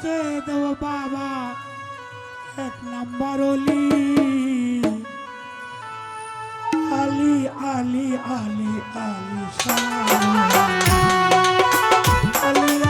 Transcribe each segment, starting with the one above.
আছে দেব বাবা। এক নাম্বার অলি। আলি আলি আলি আলি আলি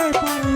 পারে